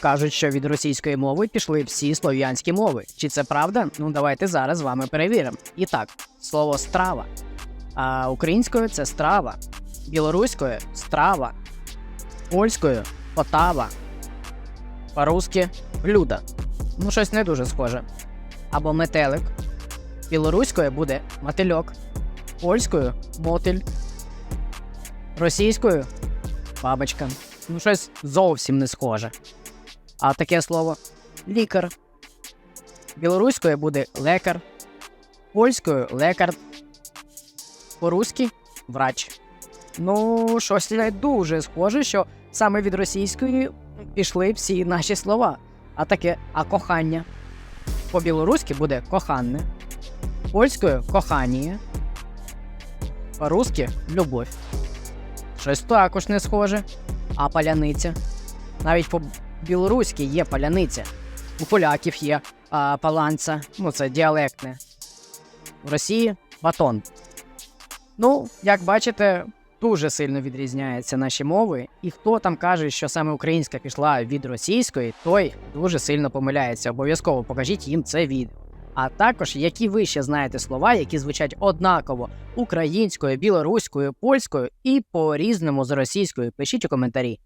Кажуть, що від російської мови пішли всі слов'янські мови. Чи це правда? Ну давайте зараз з вами перевіримо. І так, слово страва. А українською це страва, білоруською страва, польською потава, по-русски блюдо. Ну, щось не дуже схоже. Або метелик. Білоруською буде мотильок, польською мотиль, російською бабочка. Ну, щось зовсім не схоже. А таке слово лікар. Білоруською буде лекар, польською лекар, по-руськи врач. Ну, щось не дуже схоже, що саме від російської пішли всі наші слова. А таке, а кохання. По-білоруськи буде коханне, польською коханіє, по-русски любов. Щось також не схоже. А паляниця. Навіть по-білоруськи є паляниця. У поляків є а, паланця, ну це діалектне. В Росії батон. Ну, як бачите, дуже сильно відрізняються наші мови, і хто там каже, що саме українська пішла від російської, той дуже сильно помиляється. Обов'язково покажіть їм це відео. А також, які ви ще знаєте слова, які звучать однаково українською, білоруською, польською і по різному з російською, пишіть у коментарі.